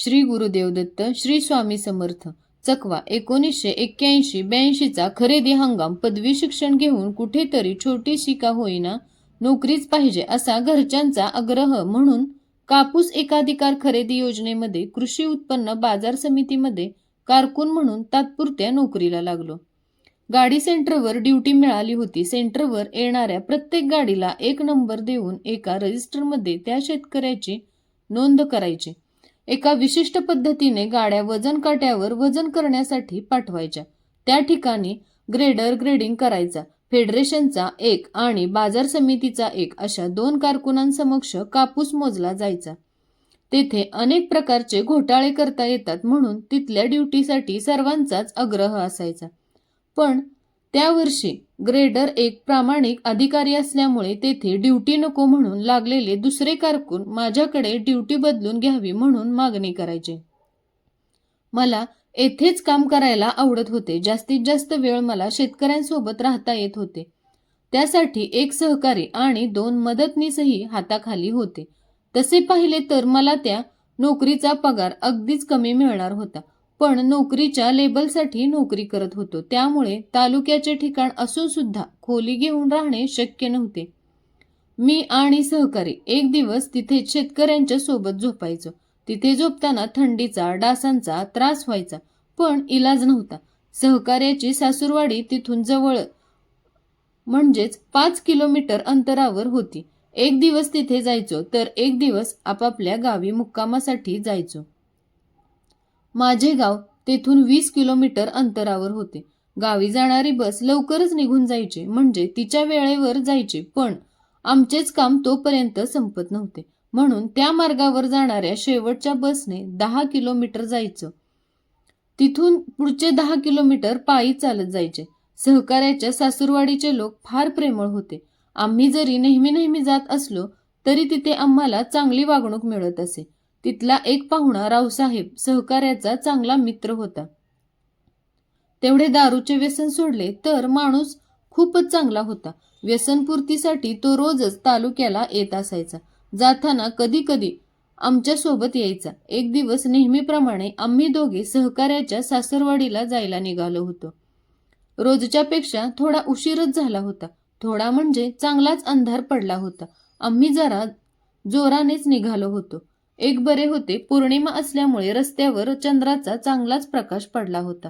श्री गुरुदेव दत्त श्री स्वामी समर्थ. चकवा एकोणीसशे एक्क्याऐंशी ब्याऐंशीचा खरेदी हंगाम. पदवी शिक्षण घेऊन कुठेतरी छोटीशी का होईना नोकरीच पाहिजे असा घरच्यांचा आग्रह म्हणून कापूस एकाधिकार खरेदी योजनेमध्ये कृषी उत्पन्न बाजार समितीमध्ये कारकून म्हणून तात्पुरत्या नोकरीला लागलो. गाडी सेंटरवर ड्युटी मिळाली होती. सेंटरवर येणाऱ्या प्रत्येक गाडीला एक नंबर देऊन एका रजिस्टरमध्ये त्या शेतकऱ्याची नोंद करायची. एका विशिष्ट पद्धतीने गाड्या वजन काट्यावर वजन करण्यासाठी पाठवायच्या. त्या ठिकाणी ग्रेडर ग्रेडिंग करायचा. फेडरेशनचा एक आणि बाजार समितीचा एक अशा दोन कारकुनांसमक्ष कापूस मोजला जायचा. तेथे अनेक प्रकारचे घोटाळे करता येतात म्हणून तिथल्या ड्युटीसाठी सर्वांचाच आग्रह असायचा. पण त्या वर्षी ग्रेडर एक प्रामाणिक अधिकारी असल्यामुळे तेथे ड्युटी नको म्हणून लागलेले दुसरे कारकून माझ्याकडे ड्युटी बदलून घ्यावी म्हणून मागणी करायचे. मला येथेच काम करायला आवडत होते. जास्तीत जास्त वेळ मला शेतकऱ्यांसोबत राहता येत होते. त्यासाठी एक सहकारी आणि दोन मदतनीसही हाताखाली होते. तसे पाहिले तर मला त्या नोकरीचा पगार अगदीच कमी मिळणार होता. पण नोकरीच्या लेबलसाठी नोकरी करत होतो. त्यामुळे तालुक्याचे ठिकाण असून सुद्धा खोली घेऊन राहणे शक्य नव्हते. मी आणि सहकारी एक दिवस तिथे शेतकऱ्यांच्या सोबत झोपायचो. तिथे झोपताना थंडीचा डासांचा त्रास व्हायचा पण इलाज नव्हता. सहकार्याची सासूरवाडी तिथून जवळ म्हणजेच पाच किलोमीटर अंतरावर होती. एक दिवस तिथे जायचो तर एक दिवस आपापल्या गावी मुक्कामासाठी जायचो. माझे गाव तेथून वीस किलोमीटर अंतरावर होते. गावी जाणारी बस लवकरच निघून जायची म्हणजे तिच्या वेळेवर जायची पण आमचेच काम तोपर्यंत संपत नव्हते. म्हणून त्या मार्गावर जाणाऱ्या शेवटच्या बसने दहा किलोमीटर जायचं. तिथून पुढचे दहा किलोमीटर पायी चालत जायचे. सहकार्याच्या सासूरवाडीचे लोक फार प्रेमळ होते. आम्ही जरी नेहमी नेहमी जात असलो तरी तिथे आम्हाला चांगली वागणूक मिळत असे. तिथला एक पाहुणा रावसाहेब सहकार्याचा चांगला मित्र होता. तेवढे दारूचे व्यसन सोडले तर माणूस खूपच चांगला होता. व्यसनपूर्तीसाठी तो रोजच तालुक्याला येत असायचा. जाताना कधी कधी आमच्यासोबत यायचा. एक दिवस नेहमीप्रमाणे आम्ही दोघे सहकार्याच्या सासरवाडीला जायला निघालो होतो. रोजच्या पेक्षा थोडा उशीरच झाला होता. थोडा म्हणजे चांगलाच अंधार पडला होता. आम्ही जरा जोरानेच निघालो होतो. एक बरे होते. पौर्णिमा असल्यामुळे रस्त्यावर चंद्राचा चांगलाच प्रकाश पडला होता.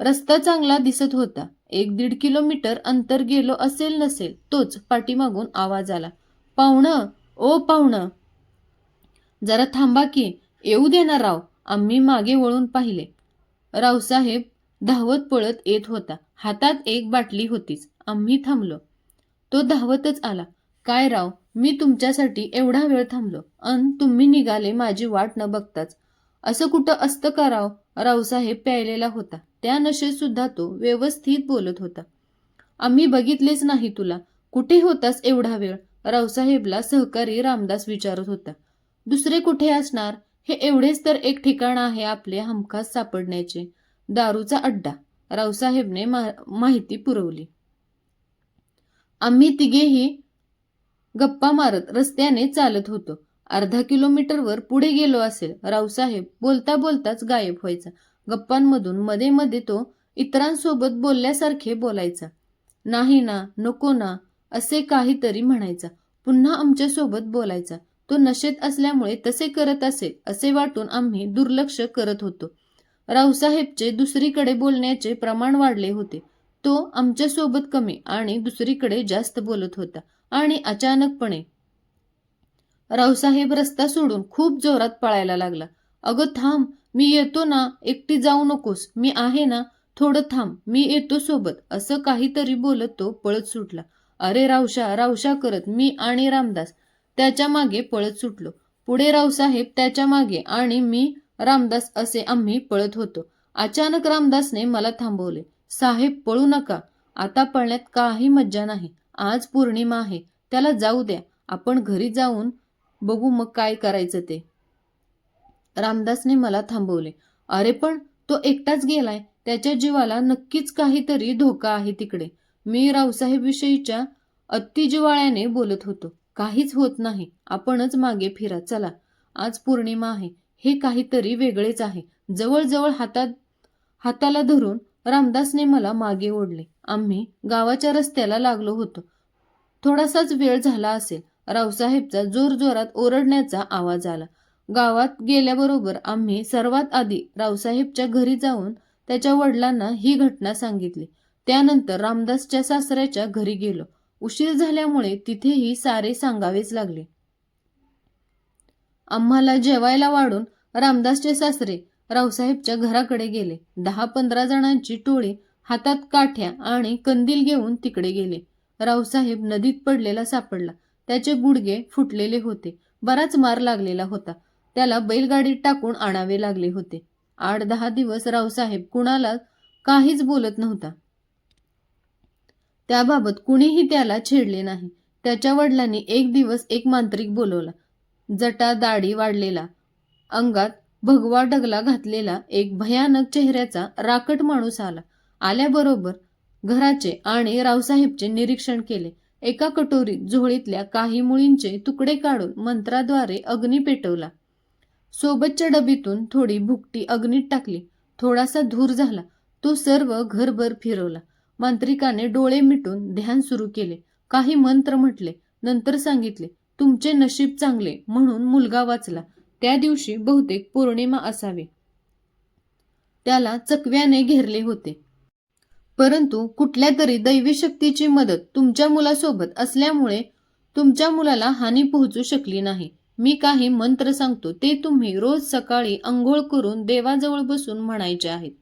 रस्ता चांगला दिसत होता. एक दीड किलोमीटर अंतर गेलो असेल नसेल तोच पाठीमागून आवाज आला. पाहुणं ओ पाहुणं. जरा थांबा की येऊ दे ना राव. आम्ही मागे वळून पाहिले. रावसाहेब धावत पळत येत होता. हातात एक बाटली होतीच. आम्ही थांबलो. तो धावतच आला. काय राव? मी तुमच्यासाठी एवढा वेळ थांबलो. अन तुम्ही निघाले माझी वाट न बघताच. असं कुठं असतं का राव? रावसाहेब प्यायलेला होता. त्या नशेत सुद्धा तो व्यवस्थित बोलत होता. आम्ही बघितलेच नाही तुला. कुठे होतास एवढा वेळ? रावसाहेबला सहकारी रामदास विचारत होता. दुसरे कुठे असणार? हे एवढेच तर एक ठिकाण आहे आपले हमखास सापडण्याचे. दारूचा अड्डा. रावसाहेबने मा माहिती पुरवली. आम्ही तिघेही गप्पा मारत रस्त्याने चालत होतो. अर्धा किलोमीटरवर पुढे गेलो असेल रावसाहेब बोलता बोलताच गायब व्हायचा. गप्पांमधून मध्ये मध्ये तो इतरांसोबत बोलल्यासारखे बोलायचा. नाही ना नको ना असे काहीतरी म्हणायचा. पुन्हा आमच्यासोबत बोलायचा. तो नशेत असल्यामुळे तसे करत असेल असे वाटून आम्ही दुर्लक्ष करत होतो. रावसाहेबचे दुसरीकडे बोलण्याचे प्रमाण वाढले होते. तो आमच्यासोबत कमी आणि दुसरीकडे जास्त बोलत होता आणि अचानकपणे रावसाहेब रस्ता सोडून खूप जोरात पळायला लागला. अगं थांब मी येतो ना एकटी जाऊ नकोस मी आहे ना थोडं थांब मी येतो सोबत असं काहीतरी बोलत तो पळत सुटला. अरे रावशा रावशा करत मी आणि रामदास त्याच्यामागे पळत सुटलो. पुढे रावसाहेब त्याच्यामागे आणि मी रामदास असे आम्ही पळत होतो. अचानक रामदासने मला थांबवले. साहेब पळू नका. आता पळण्यात काही मज्जा नाही. आज पौर्णिमा आहे. त्याला जाऊ द्या. आपण घरी जाऊन बघू मग काय करायचं ते. रामदासने मला थांबवले. अरे पण तो एकटाच गेलाय. त्याच्या जीवाला नक्कीच काहीतरी धोका आहे तिकडे. मी रावसाहेबविषयीच्या अतिजिवाळ्याने बोलत होतो. काहीच होत नाही. आपणच मागे फिरा. चला. आज पौर्णिमा आहे. हे काहीतरी वेगळेच आहे. जवळजवळ हातात हाताला धरून रामदासने मला मागे ओढले. आम्ही गावाच्या रस्त्याला लागलो होतो. थोडासाच वेळ झाला असेल. रावसाहेबचा जोरजोरात ओरडण्याचा आवाज आला. गावात गेल्याबरोबर आम्ही सर्वात आधी रावसाहेबच्या घरी जाऊन त्याच्या वडिलांना ही घटना सांगितली. त्यानंतर रामदासच्या सासऱ्याच्या घरी गेलो. उशीर झाल्यामुळे तिथेही सारे सांगावेच लागले. आम्हाला जेवायला वाढून रामदासचे सासरे रावसाहेबच्या घराकडे गेले. दहा पंधरा जणांची टोळी हातात काठ्या आणि कंदील घेऊन तिकडे गेले. रावसाहेब नदीत पडलेला सापडला. त्याचे गुडघे फुटलेले होते. बराच मार लागलेला होता. त्याला बैलगाडीत टाकून आणावे लागले होते. आठ दहा दिवस रावसाहेब कुणाला काहीच बोलत नव्हता. त्याबाबत कुणीही त्याला छेडले नाही. त्याच्या वडिलांनी एक दिवस एक मांत्रिक बोलवला. जटा दाढी वाढलेला. अंगात भगवा डगला घातलेला एक भयानक चेहऱ्याचा राकट माणूस आला. आल्याबरोबर घराचे आणि रावसाहेबचे निरीक्षण केले. एका कटोरीत झोळीतल्या काही मुळींचे तुकडे काढून मंत्राद्वारे अग्नी पेटवला. सोबतच्या डबीतून थोडी भुकटी अग्नीत टाकली. थोडासा धूर झाला. तो सर्व घरभर फिरवला. मांत्रिकाने डोळे मिटून ध्यान सुरू केले. काही मंत्र म्हटले. नंतर सांगितले तुमचे नशीब चांगले म्हणून मुलगा वाचला. त्या दिवशी बहुतेक पौर्णिमा असावी. त्याला चकव्याने घेरले होते. परंतु कुठल्या तरी दैवी शक्तीची मदत तुमच्या मुलासोबत असल्यामुळे तुमच्या मुलाला हानी पोहोचू शकली नाही. मी काही मंत्र सांगतो ते तुम्ही रोज सकाळी अंघोळ करून देवाजवळ बसून म्हणायचे आहेत.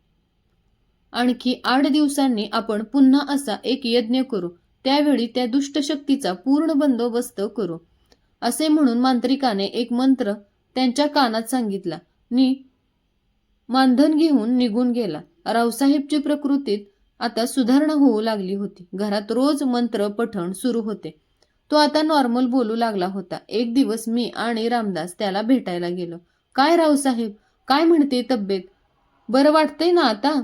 आणखी आठ दिवसांनी आपण पुन्हा असा एक यज्ञ करू त्यावेळी त्या दुष्ट शक्तीचा पूर्ण बंदोबस्त करू असे म्हणून मांत्रिकाने एक मंत्र त्यांच्या कानात सांगितला. नि. मानधन घेऊन निघून गेला. रावसाहेबची प्रकृतीत आता सुधारणा होऊ लागली होती. घरात रोज मंत्र पठण सुरू होते. तो आता नॉर्मल बोलू लागला होता. एक दिवस मी आणि रामदास त्याला भेटायला गेलो. काय रावसाहेब? काय म्हणते तब्येत? बरं वाटतंय ना आता?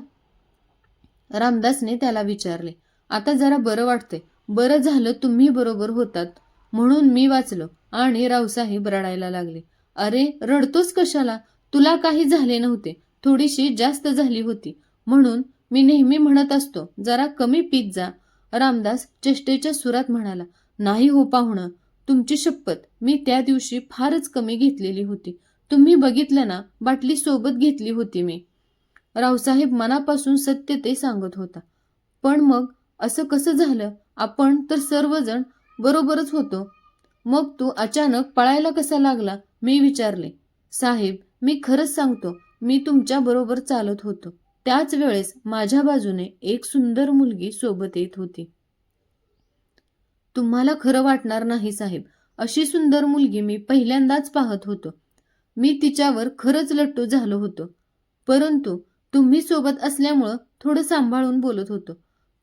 रामदासने त्याला विचारले. आता जरा बरं वाटतंय. बरं झालं तुम्ही बरोबर होतात. म्हणून मी वाचलो आणि रावसाहेब रडायला लागले. अरे रडतोस कशाला? तुला काही झाले नव्हते. थोडीशी जास्त झाली होती. म्हणून मी नेहमी म्हणत असतो जरा कमी पीत जा. रामदास चेष्टेच्या सुरात म्हणाला नाही हो पाहुणं. तुमची शपथ मी त्या दिवशी फारच कमी घेतलेली होती. तुम्ही बघितलं ना बाटली सोबत घेतली होती मी. रावसाहेब मनापासून सत्य ते सांगत होता. पण मग असं कसं झालं? आपण तर सर्वजण बरोबरच होतो. मग तू अचानक पळायला कसा लागला? मी विचारले साहेब मी खरंच सांगतो मी तुमच्या बरोबर चालत होतो. त्याच वेळेस माझ्या बाजूने एक सुंदर मुलगी सोबत येत होती. तुम्हाला खरं वाटणार नाही साहेब. अशी सुंदर मुलगी मी पहिल्यांदाच पाहत होतो. मी तिच्यावर खरंच लट्टू झालो होतो. परंतु तुम्ही सोबत असल्यामुळं थोडं सांभाळून बोलत होतो.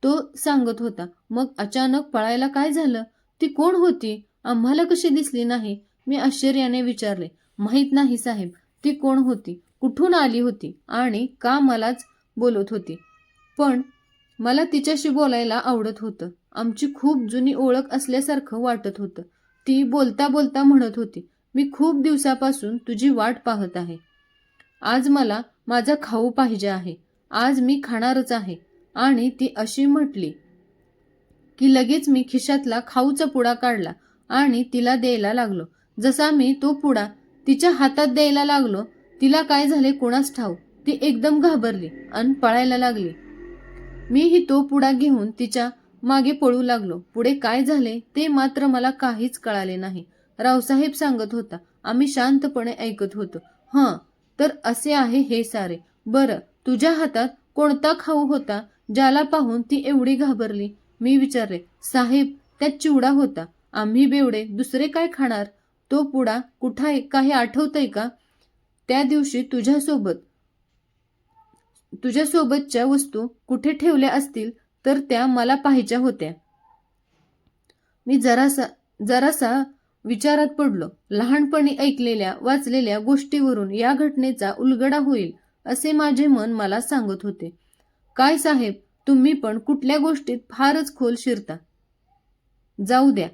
तो सांगत होता मग अचानक पळायला काय झालं? ती कोण होती? आम्हाला कशी दिसली नाही? मी आश्चर्याने विचारले माहीत नाही साहेब ती कोण होती? कुठून आली होती? आणि का मलाच बोलत होती? पण मला तिच्याशी बोलायला आवडत होतं. आमची खूप जुनी ओळख असल्यासारखं वाटत होतं. ती बोलता बोलता म्हणत होती मी खूप दिवसापासून तुझी वाट पाहत आहे. आज मला माझा खाऊ पाहिजे आहे. आज मी खाणारच आहे. आणि ती अशी म्हटली की लगेच मी खिशातला खाऊचा पुडा काढला आणि तिला द्यायला लागलो. जसा मी तो पुडा तिच्या हातात द्यायला लागलो तिला काय झाले कोणास ठाऊ ती एकदम घाबरली आणि पळायला लागली. मीही तो पुडा घेऊन तिच्यामागे पळू लागलो. पुढे काय झाले ते मात्र मला काहीच कळाले नाही. रावसाहेब सांगत होता आम्ही शांतपणे ऐकत होतो. हं तर असे आहे हे सारे. बरं तुझ्या हातात कोणता खाऊ होता ज्याला पाहून ती एवढी घाबरली? मी विचारले साहेब त्यात चिवडा होता. आम्ही बेवडे दुसरे काय खाणार? तो पुडा कुठा काही आठवतंय का? त्या दिवशी तुझ्यासोबत तुझ्यासोबतच्या वस्तू कुठे ठेवल्या असतील तर त्या मला पाहायच्या होत्या. मी जरासा जरासा विचारात पडलो. लहानपणी ऐकलेल्या वाचलेल्या गोष्टीवरून या घटनेचा उलगडा होईल असे माझे मन मला सांगत होते. काय साहेब तुम्ही पण कुठल्या गोष्टीत फारच खोल शिरता. जाऊ द्या.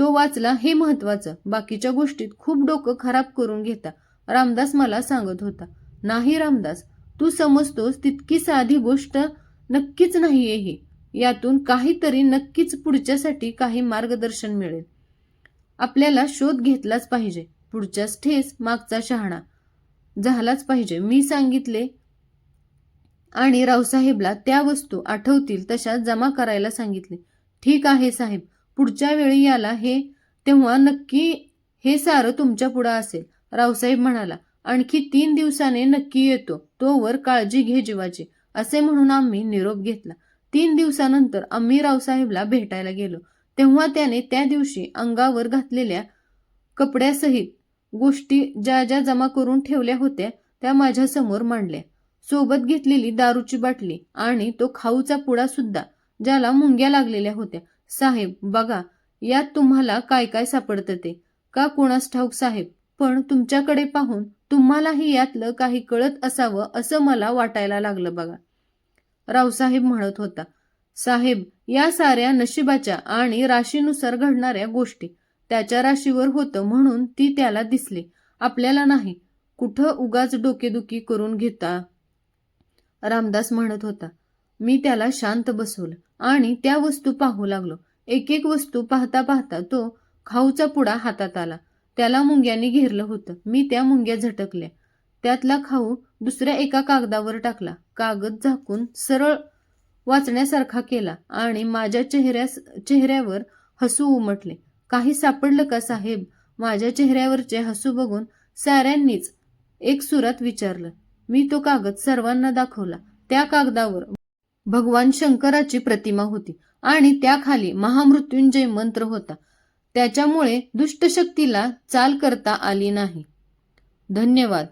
तो वाचला हे महत्वाचं बाकीच्या गोष्टीत खूप डोकं खराब करून घेता. रामदास मला सांगत होता नाही रामदास तू समजतोस तितकी साधी गोष्ट नक्कीच नाहीये ही. यातून काहीतरी नक्कीच पुढच्यासाठी काही मार्गदर्शन मिळेल. आपल्याला शोध घेतलाच पाहिजे. पुढच्याच ठेस मागचा शहाणा. झालाच पाहिजे. मी सांगितले आणि रावसाहेबला त्या वस्तू आठवतील तशा जमा करायला सांगितले. ठीक आहे साहेब. पुढच्या वेळी याला हे तेव्हा नक्की हे सारं तुमच्या पुढं असेल. रावसाहेब म्हणाला आणखी तीन दिवसाने नक्की येतो. तोवर काळजी घे जीवाची. असे म्हणून आम्ही निरोप घेतला. तीन दिवसानंतर आम्ही रावसाहेबला भेटायला गेलो. तेव्हा त्याने त्या दिवशी अंगावर घातलेल्या कपड्यासहित गोष्टी ज्या ज्या जमा करून ठेवल्या होत्या त्या माझ्यासमोर मांडल्या. सोबत घेतलेली दारूची बाटली आणि तो खाऊचा पुडा सुद्धा ज्याला मुंग्या लागलेल्या होत्या साहेब बघा यात तुम्हाला काय काय सापडतं ते. का कोणास ठाऊक साहेब? पण तुमच्याकडे पाहून तुम्हालाही यातलं काही कळत असावं असं मला वाटायला लागलं बघा. रावसाहेब म्हणत होता साहेब या साऱ्या नशिबाच्या आणि राशीनुसार घडणाऱ्या गोष्टी त्याच्या राशीवर होतं म्हणून ती त्याला दिसली. आपल्याला नाही. कुठं उगाच डोकेदुखी करून घेता? रामदास म्हणत होता मी त्याला शांत बसवलं. आणि त्या वस्तू पाहू लागलो. एक एक वस्तू पाहता पाहता तो खाऊचा पुडा हातात आला. त्याला मुंग्यांनी घेरलं होतं. मी त्या मुंग्या झटकल्या. त्यातला खाऊ दुसऱ्या एका कागदावर टाकला. कागद झाकून सरळ वाचण्यासारखा केला आणि माझ्या चेहऱ्या चेहऱ्यावर हसू उमटले. काही सापडलं का साहेब? माझ्या चेहऱ्यावरचे हसू बघून साऱ्यांनीच एक सुरात विचारलं. मी तो कागद सर्वांना दाखवला. त्या कागदावर भगवान शंकराची प्रतिमा होती आणि त्याखाली महामृत्युंजय मंत्र होता. त्याच्यामुळे दुष्टशक्तीला चाल करता आली नाही. धन्यवाद.